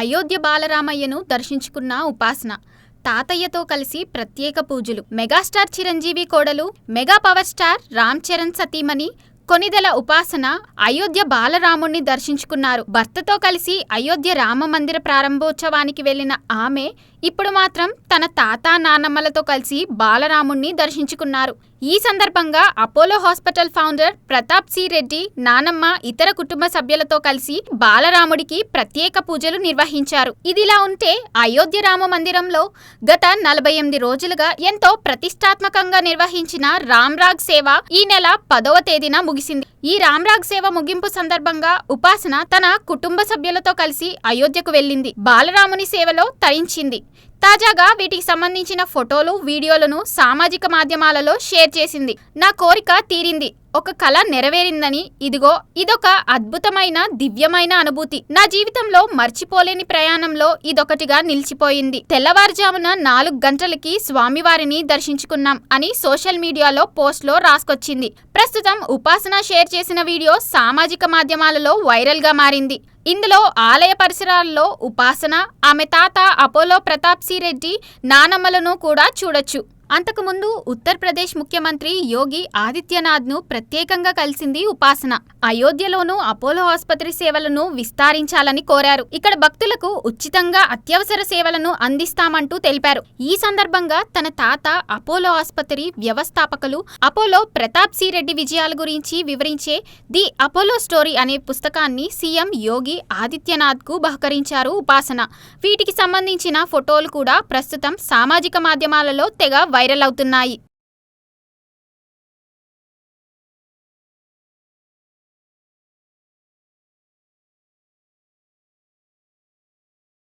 అయోధ్య బాలరామయ్యను దర్శించుకున్న ఉపాసన. తాతయ్యతో కలిసి ప్రత్యేక పూజలు. మెగాస్టార్ చిరంజీవి కోడలు mega power star Ram Charan సతీమణి కొనిదెల ఉపాసన అయోధ్య బాలరాముణ్ణి దర్శించుకున్నారు. భర్తతో కలిసి అయోధ్య రామ మందిర ప్రారంభోత్సవానికి వెళ్ళిన ఆమె ఇప్పుడు మాత్రం తన తాత నానమ్మలతో కలిసి బాలరాముణ్ణి దర్శించుకున్నారు. ఈ సందర్భంగా Apollo hospital founder Pratap C Reddy నానమ్మ ఇతర కుటుంబ సభ్యులతో కలిసి బాలరాముడికి ప్రత్యేక పూజలు నిర్వహించారు. ఇదిలా ఉంటే అయోధ్య రామ మందిరంలో గత నలభై ఎనిమిది రోజులుగా ఎంతో ప్రతిష్టాత్మకంగా నిర్వహించిన రామ్రాగ్ సేవ ఈ నెల పదవ తేదీన ముగిసింది. ఈ రామ్రాగ్ సేవ ముగింపు సందర్భంగా ఉపాసన తన కుటుంబ సభ్యులతో కలిసి అయోధ్యకు వెళ్ళింది. బాలరాముని సేవలో తరించింది. తాజాగా వీటికి సంబంధించిన ఫోటోలు వీడియోలను సామాజిక మాధ్యమాలలో షేర్ చేసింది. నా కోరిక తీరింది. ఒక కళ నెరవేరిందని. ఇదిగో ఇదొక అద్భుతమైన దివ్యమైన అనుభూతి. నా జీవితంలో మర్చిపోలేని ప్రయాణంలో ఇదొకటిగా నిలిచిపోయింది. తెల్లవారుజామున నాలుగు గంటలకి స్వామివారిని దర్శించుకున్నాం అని సోషల్ మీడియాలో పోస్ట్లో రాసుకొచ్చింది. ప్రస్తుతం ఉపాసన షేర్ చేసిన వీడియో సామాజిక మాధ్యమాలలో వైరల్గా మారింది. ఇందులో ఆలయ పరిసరాల్లో ఉపాసన ఆమె తాత అపోలో ప్రతాప్ రెడ్డి నానమ్మలను కూడా చూడొచ్చు. అంతకుముందు ఉత్తరప్రదేశ్ ముఖ్యమంత్రి యోగి ఆదిత్యనాథ్ను ప్రత్యేకంగా కలిసింది ఉపాసన. అయోధ్యలోనూ అపోలో ఆసుపత్రి సేవలను విస్తరించాలని కోరారు. ఇక్కడ భక్తులకు ఉచితంగా అత్యవసర సేవలను అందిస్తామంటూ తెలిపారు. ఈ సందర్భంగా తన తాత అపోలో ఆసుపత్రి వ్యవస్థాపకులు అపోలో ప్రతాప్ సిరెడ్డి విజయాల గురించి వివరించే ది అపోలో స్టోరీ అనే పుస్తకాన్ని సీఎం యోగి ఆదిత్యనాథ్కు బహకరించారు ఉపాసన. వీటికి సంబంధించిన ఫోటోలు కూడా ప్రస్తుతం సామాజిక మాధ్యమాలలో తెగ వైరల్ అవుతున్నాయి.